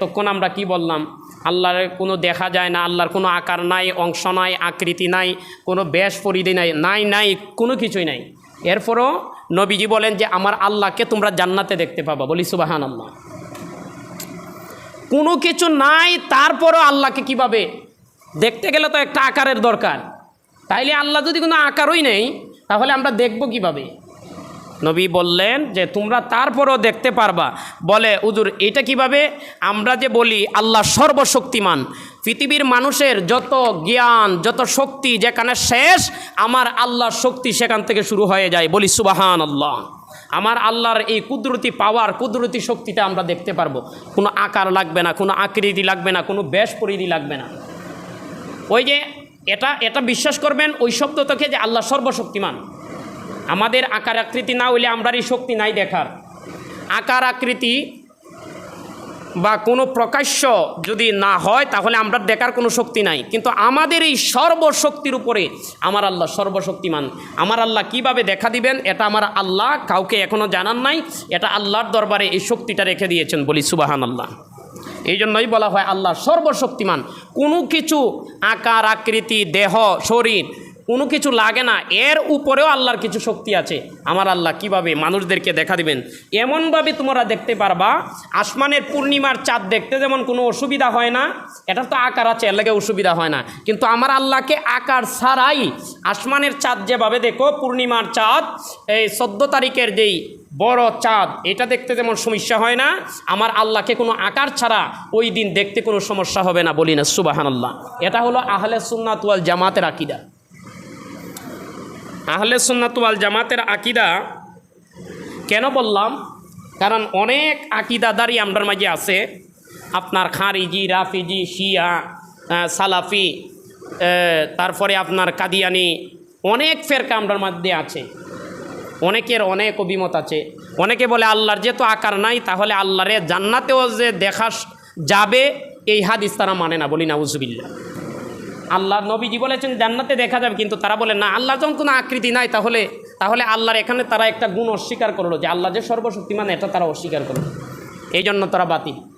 তখন আমরা কি বললাম? আল্লাহর কোনো দেখা যায় না, আল্লাহর কোনো আকার নাই, অংশ নাই, আকৃতি নাই, কোনো বেশ পরিধি নাই নাই নাই, কোনো কিছুই নাই। এরপরও নবীজি বলেন যে, আমার আল্লাহকে তোমরা জান্নাতে দেখতে পাবা। বলি সুবাহান আল্লাহ কোনো কিছু নাই, তারপরও আল্লাহকে কীভাবে? দেখতে গেলে তো একটা আকারের দরকার। তাইলে আল্লাহ যদি কোনো আকারই নেই, তাহলে আমরা দেখব কীভাবে? নবী বললেন যে তোমরা তারপরও দেখতে পারবা। বলে উজুর এটা কীভাবে? আমরা যে বলি, আল্লাহ সর্বশক্তিমান। পৃথিবীর মানুষের যত জ্ঞান, যত শক্তি যেখানে শেষ, আমার আল্লাহর শক্তি সেখান থেকে শুরু হয়ে যায়। বলি সুবাহান আল্লাহ আমার আল্লাহর এই কুদরতি পাওয়ার, কুদরতি শক্তিটা আমরা দেখতে পারব। কোনো আকার লাগবে না, কোনো আকৃতি লাগবে না, কোনো বেশ পরিধি লাগবে না। ওই যে, এটা এটা বিশ্বাস করবেন, ওই শব্দ থেকে যে আল্লাহ সর্বশক্তিমান। আমাদের আকার আকৃতি না হইলে আমরা এই শক্তি নাই দেখার। আকার আকৃতি বা কোনো প্রকাশ্য যদি না হয়, তাহলে আমরা দেখার কোনো শক্তি নাই। কিন্তু আমাদের এই সর্বশক্তির উপরে আমার আল্লাহ সর্বশক্তিমান। আমার আল্লাহ কীভাবে দেখা দিবেন, এটা আমার আল্লাহ কাউকে এখনও জানান নাই। এটা আল্লাহর দরবারে এই শক্তিটা রেখে দিয়েছেন বলি সুবাহান আল্লাহ এই জন্যই বলা হয় আল্লাহ সর্বশক্তিমান। কোনো কিছু আকার আকৃতি, দেহ, শরীর কোনো কিছু লাগে না, এর উপরেও আল্লাহর কিছু শক্তি আছে। আমার আল্লাহ কীভাবে মানুষদেরকে দেখা দিবেন? এমনভাবে তোমরা দেখতে পারবা, আসমানের পূর্ণিমার চাঁদ দেখতে যেমন কোনো অসুবিধা হয় না, এটা তো আকার আছে, এর লাগে অসুবিধা হয় না। কিন্তু আমার আল্লাহকে আকার ছাড়াই আসমানের চাঁদ যেভাবে দেখো, পূর্ণিমার চাঁদ, এই চোদ্দ তারিখের যেই বড় চাঁদ, এটা দেখতে যেমন সমস্যা হয় না, আমার আল্লাহকে কোনো আকার ছাড়া ওই দিন দেখতে কোনো সমস্যা হবে না বলি না সুবাহান আল্লাহ এটা হলো আহলে সুন্নাতুয়াল জামাতের আকিদা। আহলে সুন্নাতুয়াল জামাতের আকিদা কেন বললাম? কারণ অনেক আকিদাদারি আমরার মাঝে আছে। আপনার খারিজি, রাফিজি, শিয়া সালাফি তারপরে আপনার কাদিয়ানি, অনেক ফেরকা আমরার মধ্যে আছে। অনেকের অনেক অভিমত আছে। অনেকে বলে আল্লাহর যেহেতু আকার নাই, তাহলে আল্লাহরে জান্নাতেও যে দেখা যাবে, এই হাদিস তারা মানে না, বলি না উজুবিল্লা আল্লাহ নবীজি বলেছেন, জান্নাতে দেখা যাবে, কিন্তু তারা বলে, না, আল্লাহ যখন কোনো আকৃতি নাই, তাহলে তাহলে আল্লাহর এখানে তারা একটা গুণ অস্বীকার করল যে আল্লাহ যে সর্বশক্তিমান, এটা তারা অস্বীকার করল। এই জন্য তারা বাতিল।